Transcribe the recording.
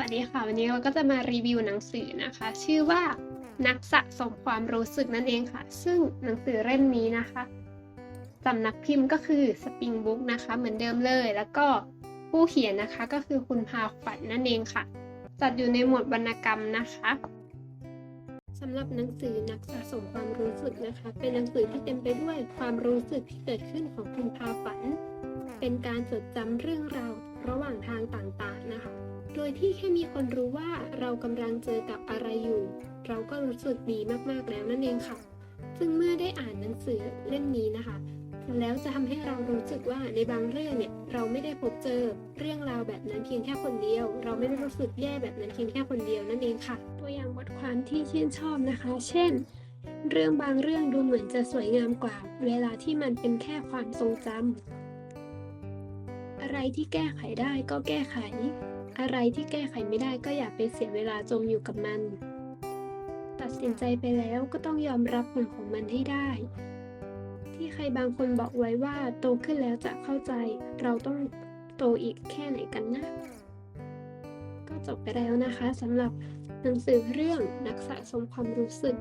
วัสดีค่ะ วันนี้เราก็จะมารีวิวหนังสือนะคะ ชื่อว่านักสะสมความรู้สึกนั่นเองค่ะ ซึ่งหนังสือเล่มนี้นะคะสำนักพิมพ์ก็คือสปริงบุ๊กนะคะ เหมือนเดิมเลย แล้วก็ผู้เขียนนะคะก็คือคุณพาขวัญนั่นเองค่ะ จัดอยู่ในหมวดวรรณกรรมนะคะสำหรับหนังสือนักสะสมความรู้สึกนะคะ เป็นหนังสือที่เต็มไปด้วยความรู้สึกที่เกิดขึ้นของคุณพาฝัน เป็นการจดจำเรื่องราวระหว่างทางต่างๆนะคะ ยที่แค่มีคนรู้ว่าเรากำลังเจอกับอะไรอยู่ เราก็รู้สึกดีมากๆแล้วนั่นเองค่ะ ซึ่งเมื่อได้อ่านหนังสือเล่มนี้นะคะ แล้วจะทำให้เรารู้สึกว่าในบางเรื่องเนี่ยเราไม่ได้พบเจอเรื่องราวแบบนั้นเพียงแค่คนเดียว เราไม่ได้รู้สึกแย่แบบนั้นเพียงแค่คนเดียวนั่นเองค่ะ ตัวอย่างบทความที่ชื่นชอบนะคะ เช่น เรื่องบางเรื่องดูเหมือนจะสวยงามกว่า เวลาที่มันเป็นแค่ความทรงจำ อะไรที่แก้ไขได้ก็แก้ไข อะไรที่แก้ไขไม่ได้ก็อย่าไปเสียเวลาจมอยู่กับมัน ตัดสินใจไปแล้วก็ต้องยอมรับผลของมันให้ได้ ที่ใครบางคนบอกไว้ว่าโตขึ้นแล้วจะเข้าใจ เราต้องโตอีกแค่ไหนกันนะ ก็จบไปแล้วนะคะสำหรับหนังสือเรื่องนักสะสมความรู้สึก